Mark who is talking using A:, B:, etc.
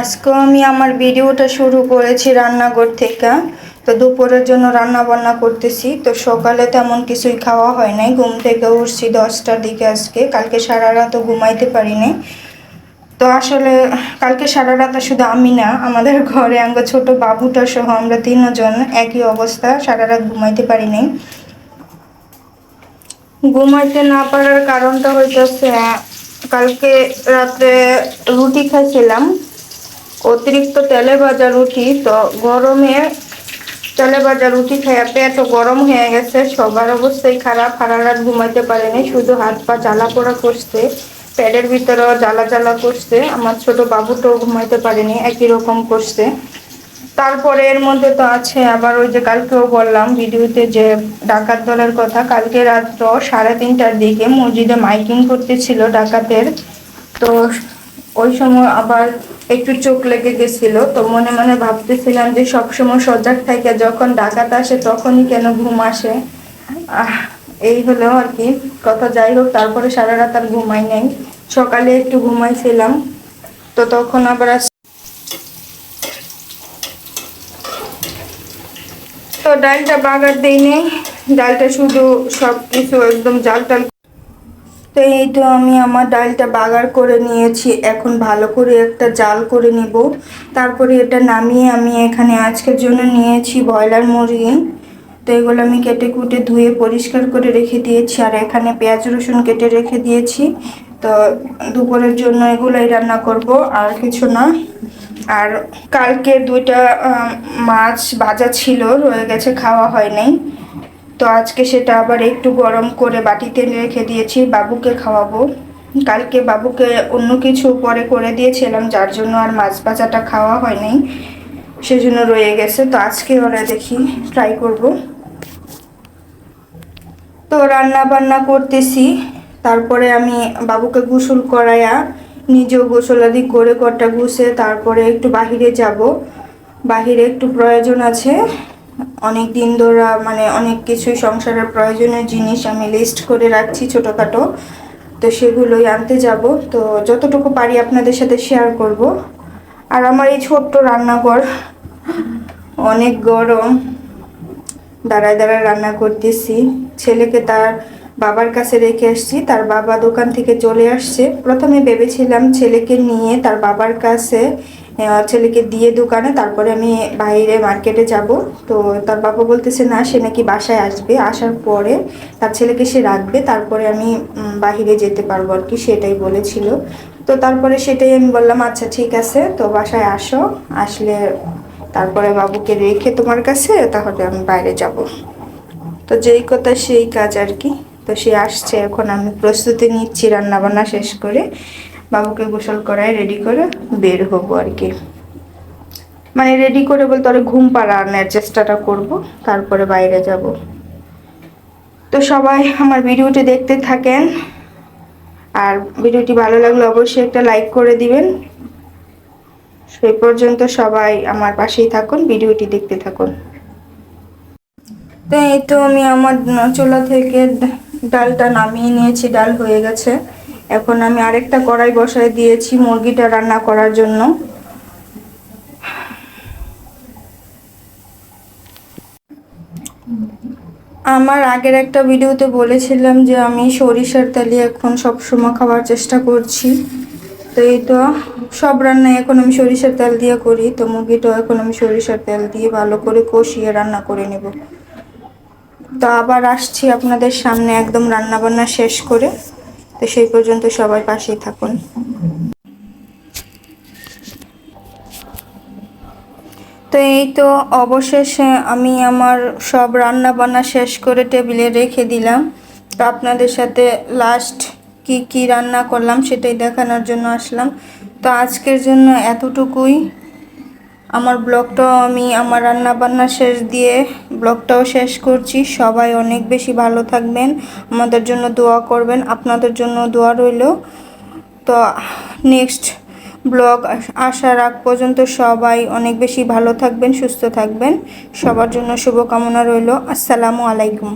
A: আজকে আমি আমার ভিডিওটা শুরু করেছি রান্নাঘর থেকে। তো দুপুরের জন্য রান্না বান্না করতেছি। তো সকালে তেমন কিছুই খাওয়া হয় নাই। ঘুম থেকে উঠছি দশটার দিকে আজকে। কালকে সারা রাতও ঘুমাইতে পারিনি তো আসলে কালকে সারা রাত শুধু আমি না, আমাদের ঘরে আঙ্গ ছোট বাবুটা সহ আমরা তিনজন একই অবস্থা সারা রাত ঘুমাইতে পারি পারিনি ঘুমাইতে না পারার কারণটা হইতেছে, কালকে রাতে রুটি খাইছিলাম। অতিরিক্ত তেলে ভাজা রুটি, তো গরমে তেলে ভাজা রুটি খাইয়া পেটও গরম হয়ে গেছে, সবার অবস্থাই খারাপ। সারা রাত ঘুমাইতে পারেনি, শুধু হাত পা জ্বালা পোড়া করছে, পেটের ভিতরেও জ্বালা জ্বালা করছে। আমার ছোট বাবুটাও ঘুমাইতে পারেনি, একই রকম করছে। তারপরে এর মধ্যে তো আছে, আবার ওই যে কালকেও বললাম ভিডিওতে যে ডাকাত দলের কথা, কালকে রাত্র সাড়ে তিনটার দিকে মসজিদে মাইকিং করতেছিল ডাকাতের। তো ওই সময় আবার একটু চোখ লেগে গেছিল, তো মনে মনে ভাবতেছিলাম যে সবসময় সজাগ থাকে যখন ডাকাত আসে তখনই কেন ঘুম আসে। এই হলো আর কি, কথা যাই হোক, তারপরে সারা রাত আর ঘুমাই নাই। সকালে একটু ঘুমাইছিলাম, তো তখন আবার তো ডালটা বাগার দেই নেই ডালটা শুধু সব কিছু একদম জাল টাল তো এই তো আমি আমার ডালটা বাগার করে নিয়েছি। এখন ভালো করে একটা জাল করে নিব। তারপরে এটা নামিয়ে আমি এখানে আজকের জন্য নিয়েছি ব্রয়লার মুরগি। তো এগুলো আমি কেটে কুটে ধুয়ে পরিষ্কার করে রেখে দিয়েছি। আর এখানে পেঁয়াজ রসুন কেটে রেখে দিয়েছি। তো দুপুরের জন্য এগুলোই রান্না করব, আর কিছু না। আর কালকে দুইটা মাছ ভাজা ছিল, রয়ে গেছে, খাওয়া হয় নাই। তো আজকে সেটা আবার একটু গরম করে বাটিতে রেখে দিয়েছি, বাবুকে খাওয়াবো। কালকে বাবুকে অন্য কিছু পরে করে দিয়েছিলাম, যার জন্য আর মাছ ভাজাটা খাওয়া হয়নি। সেজন্য রয়ে গেছে, তো আজকে ওরা দেখি ট্রাই করব। তো রান্না বান্না করতেছি, তারপরে আমি বাবুকে গোসল করাইয়া নিজেও গোসলাদি করে কটা গুছে, তারপরে একটু বাহিরে যাব। বাহিরে একটু প্রয়োজন আছে অনেক দিন ধরে মানে অনেক কিছুই সংসারের প্রয়োজনীয় জিনিস আমি লিস্ট করে রাখছি ছোটোখাটো। তো সেগুলোই আনতে যাব। তো যতটুকু পারি আপনাদের সাথে শেয়ার করব। আর আমার এই ছোট্ট রান্নাঘর, অনেক গরম। দাঁড়ায় দাঁড়ায় রান্না করতেছি। ছেলেকে তার বাবার কাছে রেখে আসছি। তার বাবা দোকান থেকে চলে আসছে। প্রথমে ভেবেছিলাম ছেলেকে নিয়ে তার বাবার কাছে ছেলেকে দিয়ে দোকানে, তারপরে আমি বাইরে মার্কেটে যাব। তো তার বাবা বলতেছে, না, সে নাকি বাসায় আসবে। আসার পরে তার ছেলেকে সে রাখবে, তারপরে আমি বাহিরে যেতে পারব আর কি, সেটাই বলেছিল। তো তারপরে সেটাই আমি বললাম আচ্ছা ঠিক আছে, তো বাসায় আসো। আসলে তারপরে বাবুকে রেখে তোমার কাছে, তাহলে আমি বাইরে যাব। তো যেই কথা সেই কাজ আর কি। তো সে আসছে, এখন আমি প্রস্তুতি নিচ্ছি, রান্নাবান্না শেষ করে। বাবুকে গোসল করায় রেডি করে বের হব আর কি। মানে রেডি করে বলতে ওরা ঘুম পাড়ানোর চেষ্টাটা করব, তারপরে বাইরে যাব। তো সবাই আমার ভিডিওটি দেখতে থাকেন। আর ভিডিওটি ভালো লাগলে অবশ্যই একটা লাইক করে দিবেন। সেই পর্যন্ত সবাই আমার পাশেই থাকুন, ভিডিওটি দেখতে থাকুন। তো এই তো আমি আমার চুলা থেকে ডালটা নামিয়ে নিয়েছি, ডাল হয়ে গেছে। এখন আমি আরেকটা কড়াই বসায় দিয়েছি মুরগিটা রান্না করার জন্য। আমার আগের একটা ভিডিওতে বলেছিলাম যে আমি সরিষার তেলে এখন সবসময় খাওয়ার চেষ্টা করছি। তো এই তো সব রান্নায় এখন আমি সরিষার তেল দিয়ে করি। তো মুরগিটাও এখন আমি সরিষার তেল দিয়ে ভালো করে কষিয়ে রান্না করে নেব। তো আবার আসছি আপনাদের সামনে একদম রান্না বান্না শেষ করে। তো সেই পর্যন্ত সবাই পাশেই থাকুন। তো এই তো অবশেষে আমি আমার সব রান্না বান্না শেষ করে টেবিলে রেখে দিলাম। তো আপনাদের সাথে লাস্ট কি কি রান্না করলাম সেটাই দেখানোর জন্য আসলাম। তো আজকের জন্য এতটুকুই। আমার ব্লগটাও আমি, আমার রান্না বান্না শেষ দিয়ে ব্লগটাও শেষ করছি। সবাই অনেক বেশি ভালো থাকবেন, আমাদের জন্য দোয়া করবেন, আপনাদের জন্য দোয়া রইল। তো নেক্সট ব্লগ আসার আগ পর্যন্ত সবাই অনেক বেশি ভালো থাকবেন, সুস্থ থাকবেন। সবার জন্য শুভকামনা রইল। আসসালামু আলাইকুম।